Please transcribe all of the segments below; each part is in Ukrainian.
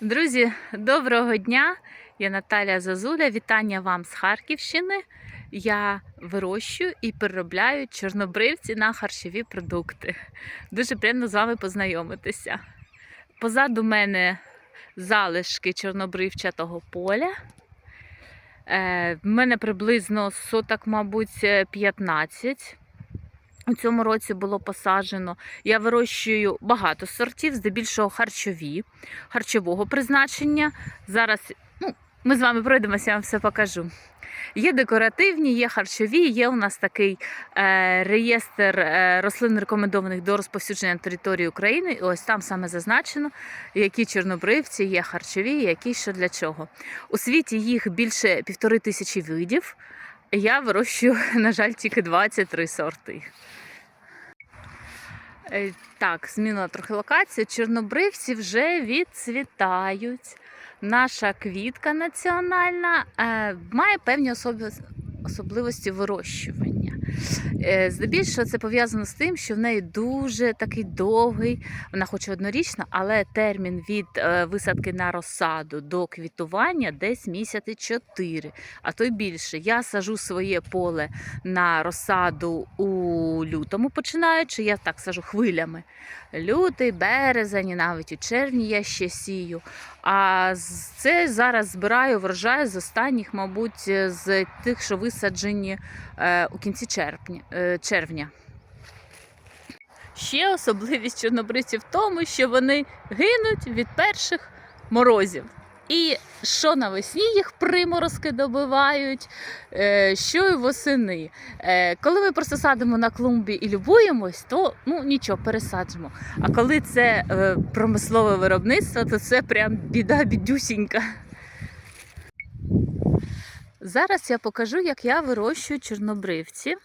Друзі, доброго дня! Я Наталя Зазуля. Вітання вам з Харківщини. Я вирощую і переробляю чорнобривці на харчові продукти. Дуже приємно з вами познайомитися. Позаду мене залишки чорнобривчатого поля. Е, В мене приблизно соток, мабуть, 15. У цьому році було посаджено. Я вирощую багато сортів, здебільшого харчові, харчового призначення. Зараз ну, ми з вами пройдемося, я вам все покажу. Є декоративні, є харчові, є у нас такий е, реєстр е, рослин рекомендованих до розповсюдження на території України. І ось там саме зазначено, які чорнобривці є харчові, які що для чого. У світі їх більше півтори тисячі видів. Я вирощую, на жаль, тільки 23 сорти. Е, Так, змінила трохи локацію. Чорнобривці вже відцвітають. Наша квітка національна е, має певні особливості вирощування. Е, Здебільшого це пов'язано з тим, що в неї дуже такий довгий, вона хоч однорічна, але термін від е, висадки на розсаду до квітування десь місяці 4, а то й більше. Я сажу своє поле на розсаду у лютому, починаючи, я так сажу хвилями. Лютий, березень, навіть у червні я ще сію. А це зараз збираю врожай з останніх, мабуть, з тих, що висаджені е, у кінці червня. Е, червня. Ще особливість чорнобривців в тому, що вони гинуть від перших морозів. І що навесні їх приморозки добивають, е, що й восени. Е, Коли ми просто садимо на клумбі і любуємось, то ну нічого, пересаджимо. А коли це промислове виробництво, то це прям біда бідюсінька. Зараз я покажу, як я вирощую чорнобривці.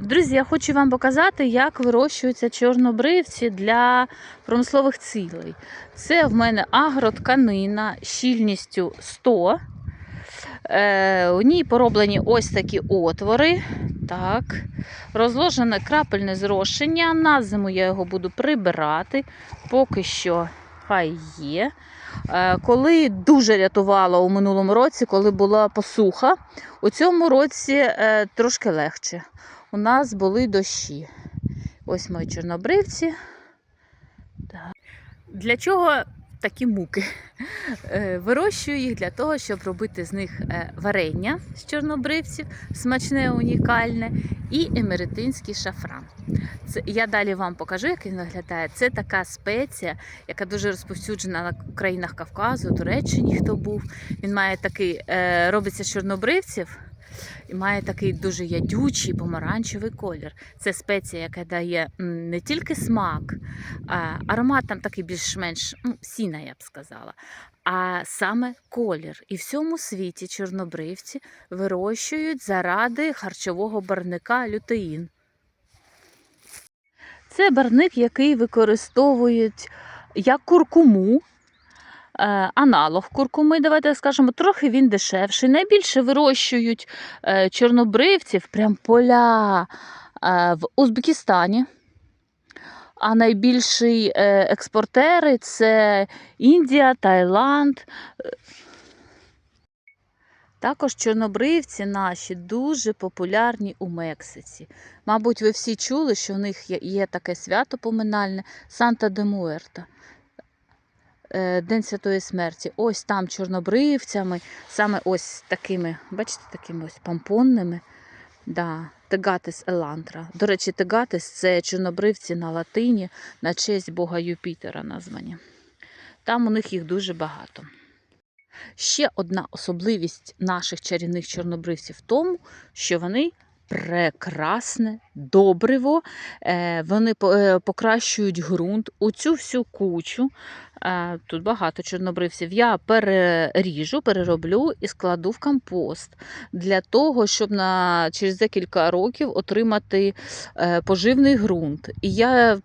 Друзі, я хочу вам показати, як вирощуються чорнобривці для промислових цілей. Це в мене агротканина щільністю 100. Е, у ній пороблені ось такі отвори. Так. Розложене крапельне зрошення. На зиму я його буду прибирати. Поки що хай є. Е, Коли дуже рятувала у минулому році, коли була посуха, у цьому році е, трошки легше. У нас були дощі. Ось мої чорнобривці. Для чого такі муки? Е, Вирощую їх для того, щоб робити з них е, варення з чорнобривців, смачне, унікальне, і емеретинський шафран. Це, я далі вам покажу, як він виглядає. Це така спеція, яка дуже розповсюджена на країнах Кавказу, Туреччині, хто був. Він має такий, е, робиться з чорнобривців має такий дуже ядючий помаранчевий колір. Це спеція, яка дає не тільки смак, аромат там такий більш-менш ну, сіна, я б сказала, а саме колір. І в всьому світі чорнобривці вирощують заради харчового барника лютеїн. Це барник, який використовують як куркуму. Е, Аналог куркуми, давайте скажемо, трохи він дешевший. Найбільше вирощують е, чорнобривців, прям поля е, в Узбекистані. А найбільші експортери це Індія, Таїланд. Також чорнобривці наші дуже популярні у Мексиці. Мабуть, ви всі чули, що в них є таке свято поминальне Санта де Муерта. Е, День Святої Смерті. Ось там чорнобривцями, саме ось такими, бачите, такими ось помпонними. Да, Тегатис елантра. До речі, тегатис це чорнобривці на латині на честь Бога Юпітера названі. Там у них їх дуже багато. Ще одна особливість наших чарівних чорнобривців в тому, що вони прекрасне добриво, е, вони е, покращують ґрунт. У цю всю кучу, е, тут багато чорнобривців, я переріжу, перероблю і складу в компост для того, щоб на, через декілька років отримати поживний ґрунт. І я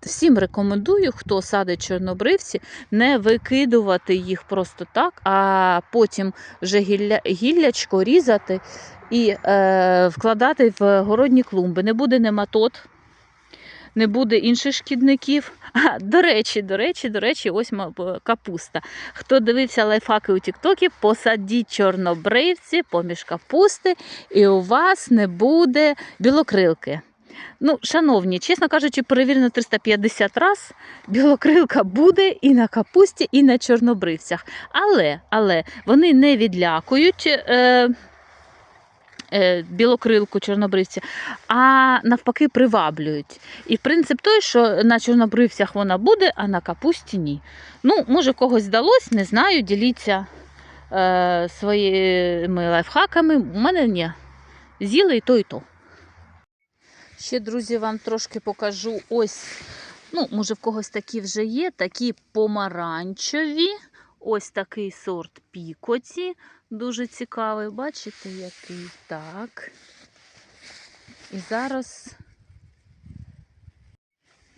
всім рекомендую, хто садить чорнобривці, не викидувати їх просто так, а потім вже гілля, гіллячко різати і е, вкладати в городні клумби. Не буде нематод, не буде інших шкідників. До речі, до речі, до речі, ось капуста. Хто дивився лайфхаки у Тіктокі, посадіть чорнобривці поміж капусти, і у вас не буде білокрилки. Ну, шановні, чесно кажучи, перевірено 350 раз. Білокрилка буде і на капусті, і на чорнобривцях. Але, але вони не відлякують. Е, е, Білокрилку чорнобривці, а навпаки приваблюють. І принцип той, що на чорнобривцях вона буде, а на капусті ні. Ну, може, когось здалось, не знаю, діліться е, своїми лайфхаками. У мене ні. З'їли і то, і то. Ще, друзі, вам трошки покажу ось. Ну, може, в когось такі вже є, такі помаранчеві. Ось такий сорт пікоті. Дуже цікавий. Бачите, який? Так. І зараз.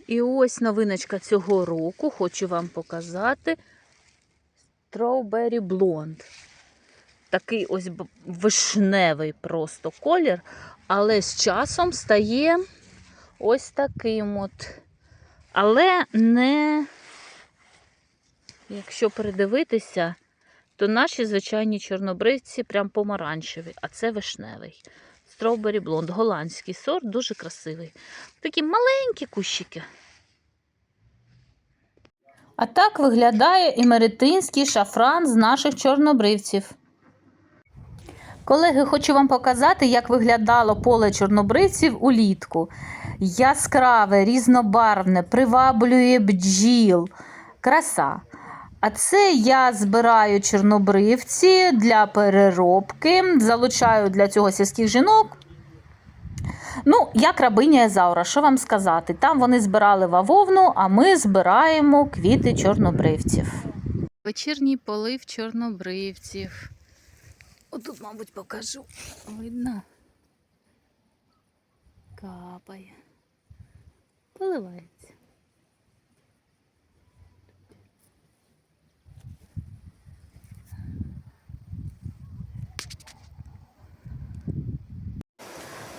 І ось новиночка цього року. Хочу вам показати. Strawberry Blonde. Такий ось вишневий просто колір, але з часом стає ось таким от. Але не, якщо придивитися, то наші звичайні чорнобривці прям помаранчеві, а це вишневий. Strawberry Blonde, голландський сорт, дуже красивий. Такі маленькі кущики. А так виглядає імеретинський шафран з наших чорнобривців. Колеги, хочу вам показати, як виглядало поле чорнобривців улітку. Яскраве, різнобарвне, приваблює бджіл. Краса. А це я збираю чорнобривці для переробки, залучаю для цього сільських жінок. Ну, як рабиня Езаура, що вам сказати? Там вони збирали вавовну, а ми збираємо квіти чорнобривців. Вечірній полив чорнобривців. Отут, мабуть, покажу. Видно. Капає. Поливається.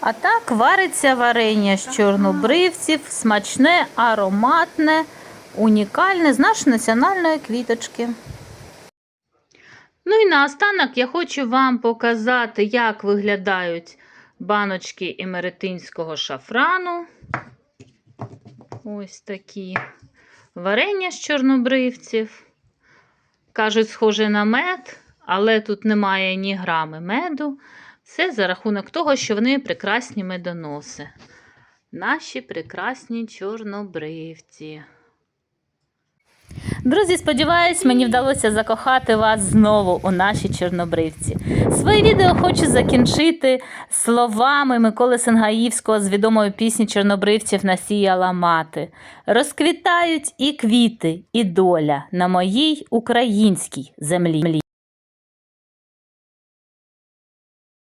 А так вариться варення з чорнобривців, смачне, ароматне, унікальне з нашої національної квіточки. Ну і наостанок я хочу вам показати, як виглядають баночки емеретинського шафрану. Ось такі варення з чорнобривців. Кажуть, схоже на мед, але тут немає ні грами меду. Все за рахунок того, що вони прекрасні медоноси. Наші прекрасні чорнобривці. Друзі, сподіваюсь, мені вдалося закохати вас знову у нашій чорнобривці. Своє відео хочу закінчити словами Миколи Сенгаївського з відомої пісні чорнобривців насіяла мати. Розквітають і квіти, і доля на моїй українській землі.